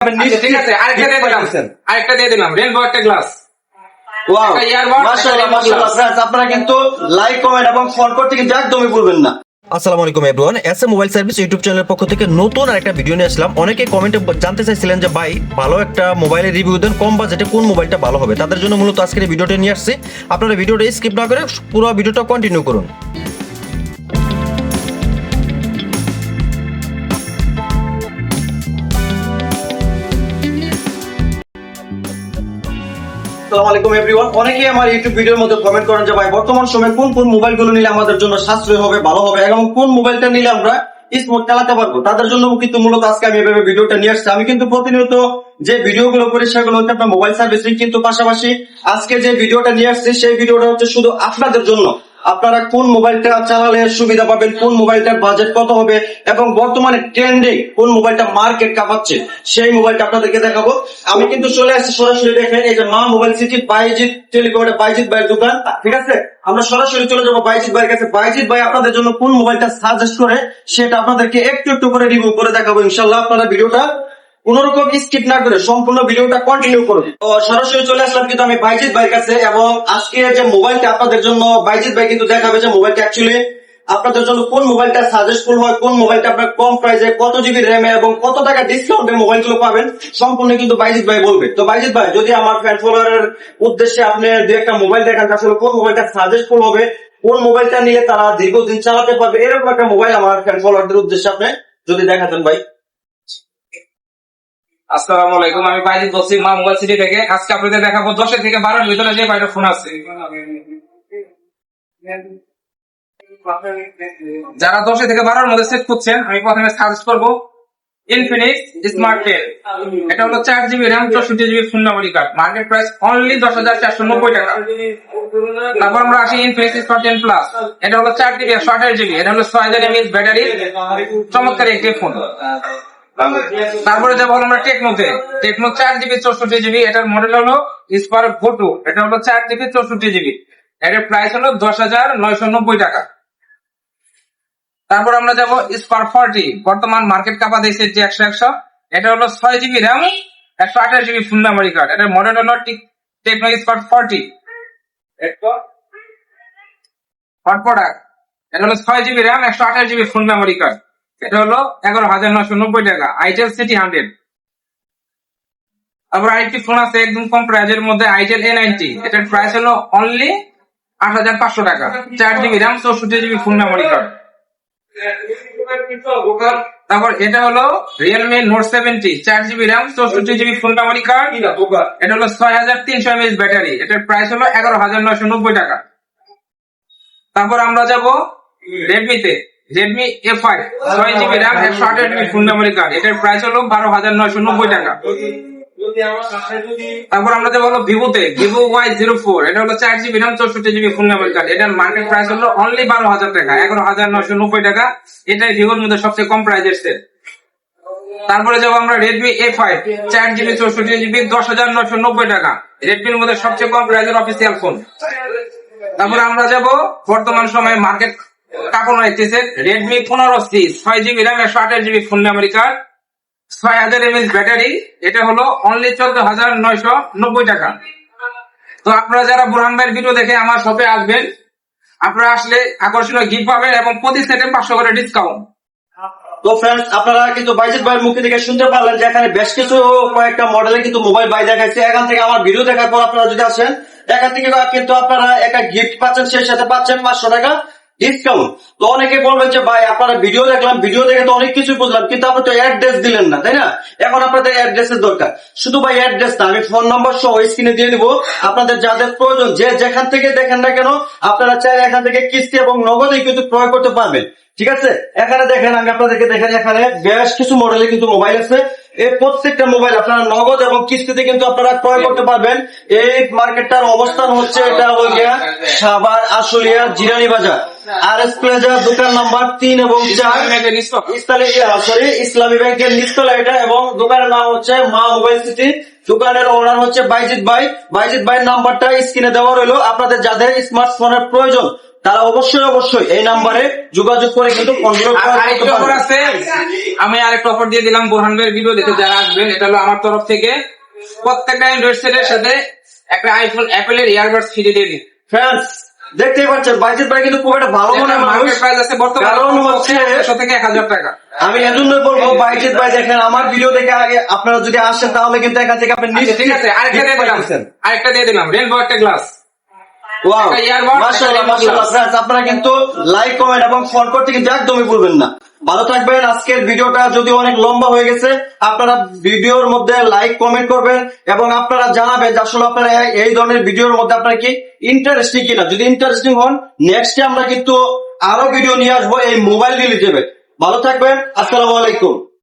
আচ্ছা, ঠিক আছে আরেকটা দিয়ে দিলাম। আরেকটা দিয়ে দিলাম। রেনবো একটা গ্লাস ওয়াও একটা earbud, মাশাআল্লাহ একটা মাশাআল্লাহ earbuds। friends, আপনারা কিন্তু লাইক কমেন্ট এবং ফোন করতে কিন্তু একদমই ভুলবেন না। আসসালামু আলাইকুম everyone S mobile service YouTube চ্যানেলের পক্ষ থেকে নতুন আর একটা ভিডিও নিয়ে আসলাম। অনেকে কমেন্টে জানতে চাইছিলেন যে ভাই ভালো একটা মোবাইলের রিভিউ দেন কম বাজেটে কোন মোবাইলটা ভালো হবে? তাদের জন্য মূলত আজকের ভিডিওটা নিয়ে আসছি। আপনারা ভিডিওটা স্কিপ না করে পুরো ভিডিওটা কন্টিনিউ করুন। আসসালামু এভরিওয়ান অনেকেই আমার ইউটিউব ভিডিওর মধ্যে কমেন্ট করেন যে, ভাই, বর্তমান সময়ে কোন কোন মোবাইলগুলো নিলে আমাদের জন্য সাশ্রয় হবে, ভালো হবে? এবং কোন মোবাইলটা নিলে আমরা চালাতে পারব? তাদের জন্য কিন্তু মূলত আজকে আমি এভাবে ভিডিওটা নিয়ে আসছি। আমি কিন্তু প্রতিনিয়ত যে ভিডিওগুলো করি, সেগুলো হচ্ছে আপনার মোবাইল সার্ভিসিং কিন্তু পাশাপাশি আজকে যে ভিডিওটা নিয়ে আসছি, সেই ভিডিওটা হচ্ছে শুধু আপনাদের জন্য। আপনারা কোন মোবাইলটা চালালে সুবিধা পাবেন, কোন মোবাইলটার বাজেট কত হবে এবং বর্তমানে ট্রেন্ডে কোন মোবাইলটা মার্কেট কাঁপাচ্ছে, সেই মোবাইলটা আপনাদেরকে দেখাবো। আমি কিন্তু চলে আসছি সরাসরি, দেখেন এই যে মা মোবাইল সিটি বাইজিৎ, টেলিকমে বাইজিৎ ভাইয়ের দোকান। ঠিক আছে? আমরা সরাসরি চলে যাব বাইজিৎ ভাইয়ের কাছে। বাইজিৎ ভাই আপনাদের জন্য কোন মোবাইলটা সাজেস্ট করে, সেটা আপনাদেরকে একটু একটু করে রিভিউ করে দেখাবো ইনশাল্লাহ আপনারা ভিডিওটা। কোন রকম স্কিপ না করে সম্পূর্ণ ভিডিওটা কন্টিনিউ করুন। তো সরাসরি চলে আসলাম কিন্তু আমি বাইজিৎ ভাইয়ের কাছে এবং আজকে যে মোবাইলটা আপনাদের জন্য বাইজিৎ ভাই কিন্তু দেখাবে যে মোবাইলটা অ্যাকচুয়ালি আপনাদের জন্য কোন মোবাইলটা সাজেস্টফুল হয়, কোন মোবাইলটা আপনার কম প্রাইসে কত জিবি র্যাম এবং কত টাকা ডিসকাউন্টে মোবাইলগুলো পাবেন, সম্পূর্ণ কিন্তু বাইজিৎ ভাই বলবে। তো বাইজিৎ ভাই, যদি আমার ফ্যান ফলোয়ারের উদ্দেশ্যে আপনি দু একটা মোবাইল দেখান আসলে কোন মোবাইলটা সাজেস্টফুল হবে, কোন মোবাইলটা নিলে তারা দীর্ঘদিন চালাতে পারবে, এরকম একটা মোবাইল আমার ফ্যান ফলোয়ারদের উদ্দেশ্যে আপনি যদি দেখাতেন ভাই। আসসালামু আলাইকুম, আমি বাইজিৎ বলছি সিটি থেকে। আজকে আপনাদের দেখাবো দশের থেকে বারোর ভিতরে যে ফোন আছে। যারা দশে থেকে বারোর মধ্যে সেট করছেন, আমি প্রথমে সাজেস্ট করব ইনফিনিক্স স্মার্ট টেন এটা হলো চার জিবি র্যাম চৌষট্টি GB phone memory card market price only দশ হাজার চারশো নব্বই টাকা। তারপর আমরা আসি ইনফিনিক্স স্মার্ট টেন প্লাস এটা হলো চার জিবি একশো আঠাশ জিবি এটা হলো ছয় হাজার এমএস ব্যাটারি চমৎকার একটি ফোন তারপরে যাব আমরা টেকনোতে টেকনো চার জিবি চৌষট্টি জিবি এটার মডেল হলো স্পার্ক ফোটু এটা হলো চার জিবি চৌষট্টি জিবি এটার প্রাইস হলো দশ হাজার নয়শো নব্বই টাকা। তারপর আমরা যাব স্পার ফর্টি বর্তমান মার্কেট কাপা দিয়েছে যে একশো একশো। এটা হলো ছয় জিবি র্যাম একশো আঠাশ জিবি ফুল মেমোরি কার্ড এটার মডেল হলো টেকনো স্পার্ক ফর্টি এটা হলো ছয় জিবি র্যাম একশো আঠাশ জিবি ফুল মেমোরি কার্ড এটা হলো এগারো হাজার নশো নব্বই টাকা। আইটেল সিটি হান্ড্রেড তারপর আরেকটি ফোন আছে একদম কম প্রাইজের মধ্যে আইটেল এ নাইনটি এটার প্রাইস হলো অনলি আট হাজার পাঁচশো টাকা। চার জিবি র্যাম চৌষট্টি জিবি ফুল মেমোরি কার্ড তারপর এটা হলো রিয়েলমি নোট সেভেন্টি চার জিবি র্যাম চৌষট্টি জিবি ফুল মেমোরি কার্ড এটা হলো ছয় হাজার তিনশো এমএস ব্যাটারি। এটার প্রাইস হলো এগারো হাজার নয়শো নব্বই টাকা। তারপর আমরা যাব রেডমিতে রেডমি এ ফাইভ ছয় জিবি র্যাম একশো আঠাশ জিবি ফুল মেমোরি কার্ড এটার প্রাইস হলো বারো হাজার নয়শো নব্বই টাকা। তারপর আমরা যাব হলো ভিভোতে ভিভো ওয়াই জিরো ফোর এটা হলো চার জিবি র্যাম চৌষট্টি জিবি ফোন মেমোরি কার্ড এটার মার্কেট প্রাইস হলো অনলি বারো হাজার টাকা এগারো হাজার নয়শো নব্বই টাকা। এটাই ভিভোর মধ্যে সবচেয়ে কম প্রাইজের সেট তারপরে যাব আমরা রেডমি এ ফাইভ চার জিবি চৌষট্টি জিবি দশ হাজার নয়শো নব্বই টাকা। রেডমির মধ্যে সবচেয়ে কম প্রাইজের অফিসিয়াল ফোন তারপরে আমরা যাব বর্তমান সময়ে মার্কেট কাপড় রাখতেছে রেডমি পনেরো সি ছয় জিবি র্যাম একশো আঠাশ জিবি ফোন মেমোরি কার্ড ছয় হাজার এমএস ব্যাটারি এটা হলো অনলি চোদ্দ হাজার নয়শো নব্বই টাকা। তো আপনারা যারা বুরহান ভাইয়ের ভিডিও দেখে আমার শপে আসবেন, আপনারা আসলে আকর্ষণীয় গিফট পাবেন এবং প্রতি সেটে পাঁচশো করে ডিসকাউন্ট তো ফ্রেন্ডস আপনারা কিন্তু বাইজেট ভাইয়ের মুখে থেকে শুনতে পারলেন যে এখানে বেশ কিছু কয়েকটা মডেলে কিন্তু মোবাইল বাই দেখাচ্ছে এখান থেকে আমার ভিডিও দেখার পর আপনারা যদি আসেন, এখান থেকে কিন্তু আপনারা একটা গিফট পাচ্ছেন, সেই সাথে পাচ্ছেন পাঁচশো টাকা। ডিসকাউন্ট তো অনেকে বলবেন যে, ভাই, আপনারা ভিডিও দেখলাম ভিডিও দেখে তো অনেক কিছু বুঝলাম, কিন্তু আপনি তো অ্যাড্রেস দিলেন না, তাই না? এখন আপনাদের অ্যাড্রেসের দরকার। শুধু ভাই অ্যাড্রেস না, আমি ফোন নম্বর সহ স্ক্রিনে দিয়ে দিব আপনাদের যাদের প্রয়োজন, যে যেখান থেকে দেখেন না কেন, আপনারা এখান থেকে কিস্তি এবং নগদে কিন্তু করতে পারবেন। ঠিক আছে? এখানে দেখেন, আমি আপনাদেরকে দেখেন এখানে বেশ কিছু মডেলের কিন্তু মোবাইল আছে। এই প্রত্যেকটা মোবাইল আপনারা নগদ এবং কিস্তিতে কিন্তু আপনারা ক্রয় করতে পারবেন। এই মার্কেটটার অবস্থান হচ্ছে এটা হলো গিয়া Savar Ashulia Jirani Bazar. R S plaza দোকান নাম্বার তিন এবং চার। সরি ইসলামী ব্যাংকের নিচতলা এটা এবং দোকানের নাম হচ্ছে মা মোবাইল সিটি। দোকানের ওনার হচ্ছে বাইজিৎ ভাই। বাইজিৎ ভাইয়ের নাম্বারটা স্ক্রিনে দেওয়া রইল। আপনাদের যাদের স্মার্টফোনের প্রয়োজন তারা অবশ্যই অবশ্যই এই নাম্বারে যোগাযোগ করে কিন্তু আমি আরেকটা অফার দিয়ে দিলাম বোরহান ভাইয়ের ভিডিও দেখে যারা আসবেন এটা হলো আমার তরফ থেকে। প্রত্যেকটা অ্যান্ড্রয়েড সেটের সাথে একটা আইফোন অ্যাপেলের ইয়ারবাডস ফ্রি দিয়ে দিই ফ্রেন্ডস দেখতেই পাচ্ছেন বাইজিত ভাই কিন্তু খুব একটা ভালো মনে মানুষ। কারণ হচ্ছে থেকে এক হাজার টাকা। আমি এজন্য বলব বাইজিত ভাই দেখেন আমার ভিডিও দেখে আগে আপনারা যদি আসেন তাহলে কিন্তু এখান থেকে আপনি আচ্ছা, ঠিক আছে আরেকটা দিয়ে দিলাম। আরেকটা দিয়ে দিলাম রেনবো একটা গ্লাস আপনারা কিন্তু লাইক কমেন্ট এবং ফোন করতে কিন্তু একদমই ভুলবেন না। ভালো থাকবেন। আজকের ভিডিওটা যদি অনেক লম্বা হয়ে গেছে, আপনারা ভিডিওর মধ্যে লাইক কমেন্ট করবেন এবং আপনারা জানাবেন যে আসলে আপনারা এই- ধরনের ভিডিওর মধ্যে আপনারা কি ইন্টারেস্টিং কিনা। যদি ইন্টারেস্টিং হন নেক্সট আমরা কিন্তু আরও ভিডিও নিয়ে আসব এই মোবাইল রিলেটেড ভালো থাকবেন। আসসালামু আলাইকুম।